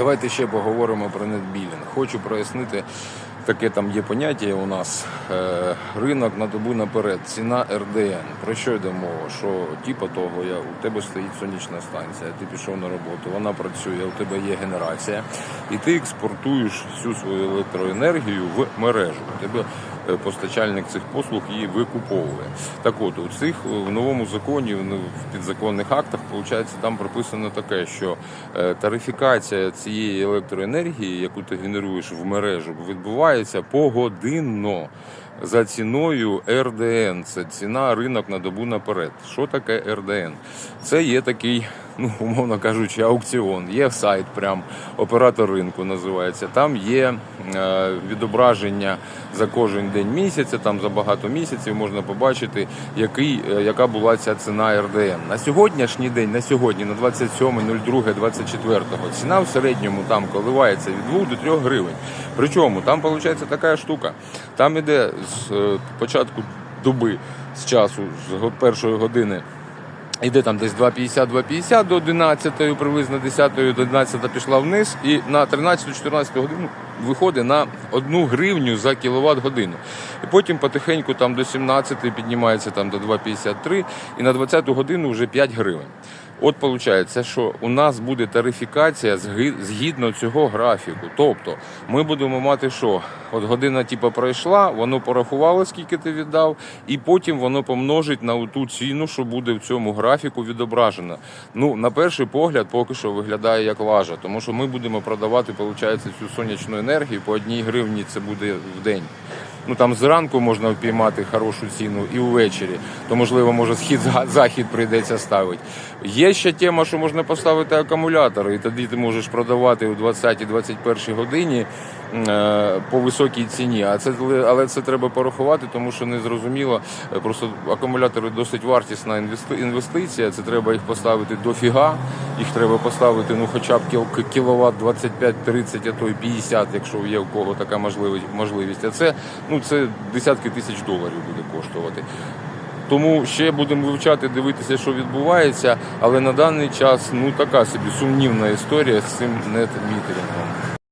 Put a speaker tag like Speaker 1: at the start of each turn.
Speaker 1: Давайте ще поговоримо про нетбілінг. Хочу прояснити таке там є поняття у нас е, ринок на добу наперед, ціна РДН. Про що йде мова? Що типу того, я, у тебе стоїть сонячна станція, ти пішов на роботу, вона працює, у тебе є генерація, і ти експортуєш всю свою електроенергію в мережу. У тебе е, постачальник цих послуг її викуповує. Так от, у цих е, в новому законі, в в підзаконних актах, виходить, там прописано таке, що тарифікація цієї електроенергії, яку ти генеруєш в мережу, відбувається погодинно. За ціною РДН, це ціна ринок на добу наперед. Що таке РДН? Це є такий, ну умовно кажучи, аукціон. Є сайт, прям оператор ринку називається. Там є е, відображення за кожен день місяця, там за багато місяців можна побачити, який, е, яка була ця ціна РДН. На сьогоднішній день, на сьогодні, на 27.02.24, ціна в середньому там коливається від 2 до 3 гривень. Причому там виходить така штука. Там іде з е, початку доби, з часу, з першої години. Іде там десь 2,50-2,50 до 11, приблизно 10 до 11 пішла вниз, і на 13-14 годину виходить на 1 гривню за кіловат годину. І потім потихеньку там до 17 піднімається там до 2,53 і на 20 годину вже 5 гривень. От виходить, що у нас буде тарифікація згідно цього графіку. Тобто ми будемо мати що? От година типу, пройшла, воно порахувало, скільки ти віддав, і потім воно помножить на ту ціну, що буде в цьому графіку відображена. Ну, на перший погляд, поки що виглядає як лажа, тому що ми будемо продавати, виходить, цю сонячну енергію по одній гривні це буде в день. Ну там зранку можна впіймати хорошу ціну і ввечері, то можливо, може схід захід прийдеться ставити. Є ще тема, що можна поставити акумулятори, і тоді ти можеш продавати у 20-21 годині е, по високій ціні. А це але це треба порахувати, тому що не зрозуміло. Е, Просто акумулятори досить вартісна інвестиція. Це треба їх поставити дофіга. Їх треба поставити ну хоча б кіловат 25-30, а то й 50, якщо є у кого така можливість. можливість. А це ну це десятки тисяч доларів буде коштувати. Тому ще будемо вивчати, дивитися, що відбувається, але на даний час ну така собі сумнівна історія з цим нет-мітерингом.